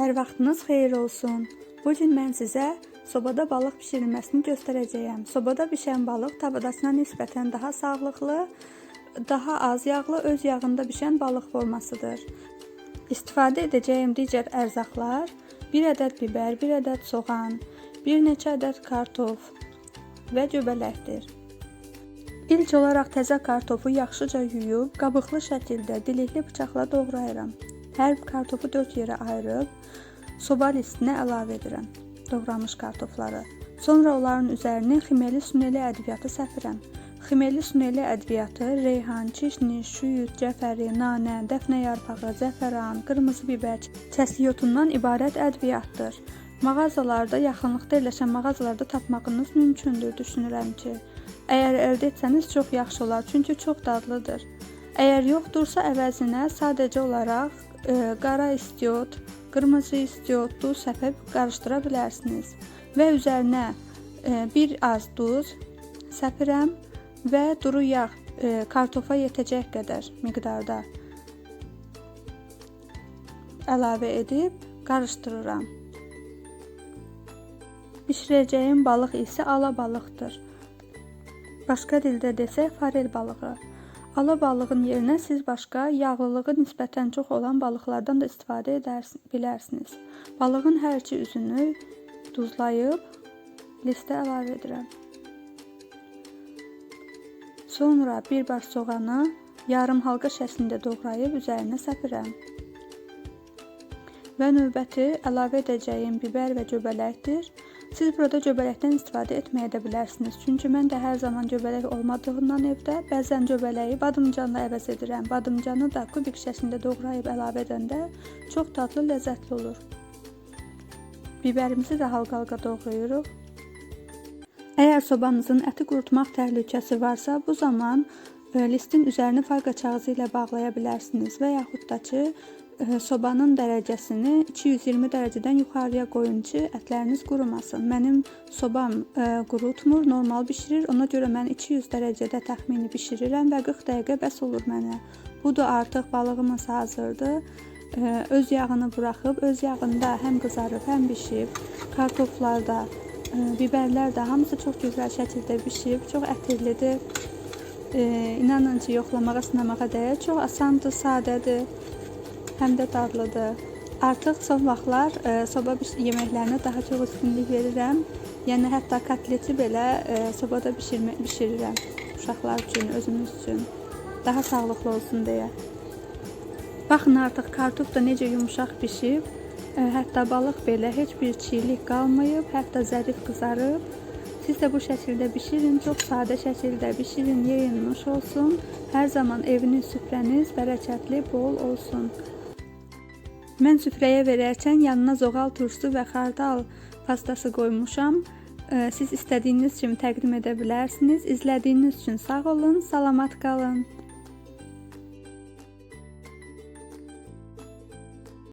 Hər vaxtınız xeyir olsun. Bu gün mən sizə sobada balıq bişirilməsini göstərəcəyəm. Sobada bişən balıq tavadasına nisbətən daha sağlıqlı, daha az yağlı, öz yağında bişən balıq formasıdır. İstifadə edəcəyim digər ərzaqlar 1 ədəd bibər, 1 ədəd soğan, 1 neçə ədəd kartof və göbələkdir. İlk olaraq təzə kartofu yaxşıca yuyub, qabıqlı şəkildə dilikli bıçaqla doğrayıram. Hər kartofu 4 yerə ayırıb, soba listinə əlavə edirəm doğranmış kartofları. Sonra onların üzərinə ximeli suneli ədviyyatı səpirəm. Ximeli suneli ədviyyatı reyhan, çişni, şüyüd, cəfəri, nanə, dəfnə yarpağı, zəfəran, qırmızı bibər, çəsiyotundan ibarət ədviyyatdır. Mağazalarda, yaxınlıqda yerləşən mağazalarda tapmağınız mümkündür, düşünürəm ki. Əgər əldə etsəniz çox yaxşı olar, çünki çox dadlıdır. Əgər yoxdursa əvəzinə sadəcə olaraq e, qara istiot, qırmızı istiot, duz səpib qarışdıra bilərsiniz. Və üzərinə e, bir az duz səpirəm və duru yağ e, kartofa yetəcək qədər miqdarda əlavə edib qarışdırıram. Bişirəcəyim balıq isə ala balıqdır. Başqa dildə desək farel balığı. Ala balığın yerinə siz başqa yağlılığı nisbətən çox olan balıqlardan da istifadə edər bilərsiniz. Balığın hər iki üzünü duzlayıb listə əlavə edirəm. Sonra bir baş soğanı yarım halqa şəklində doğrayıb üzərinə səpirəm. Və növbəti əlavə edəcəyim biber və göbələkdir. Siz burada göbələkdən istifadə etməyə də bilərsiniz. Çünki mən də hər zaman göbələk olmadığından evdə bəzən göbələyi badımcanla əvəz edirəm. Badımcanı da kubik şəklində doğrayıb əlavə edəndə çox dadlı, ləzzətli olur. Biberimizi də halqa-halqa doğrayırıq. Əgər sobanızın əti qurutmaq təhlükəsi varsa, bu zaman listin üzərini fayqa kağızı ilə bağlaya bilərsiniz və da e, sobanın dərəcəsini 220 dərəcədən yuxarıya qoyun ki, ətləriniz qurumasın. Mənim sobam e, qurutmur, normal bişirir. Ona görə mən 200 dərəcədə təxmini bişirirəm və 40 dəqiqə bəs olur mənə. Budur artıq balığımız hazırdır. E, öz yağını buraxıb, öz yağında həm qızarıb, həm bişib. Kartoflar da, biberlər də hamısı çox gözəl şəkildə bişib, çox ətirlidir. E, inanın ki, yoxlamağa, sınamağa dəyər. Çox asandır, sadədir həm də dadlıdır. Artıq son vaxtlar e, soba yeməklərinə daha çox üstünlük verirəm. Yəni hətta kotleti belə e, sobada bişirmə bişirirəm uşaqlar üçün, özümüz üçün. Daha sağlıqlı olsun deyə. Baxın artıq kartof da necə yumşaq bişib. E, hətta balıq belə heç bir çiyilik qalmayıb, hətta zərif qızarıb. Siz də bu şəkildə bişirin, çox sadə şəkildə bişirin, yeyin, nuş olsun. Hər zaman eviniz, süfrəniz bərəkətli, bol olsun. Mən süfrəyə verərkən yanına zoğal turşusu və xardal pastası qoymuşam. E, Siz istədiyiniz kimi təqdim edə bilərsiniz. İzlədiyiniz üçün sağ olun, salamat qalın.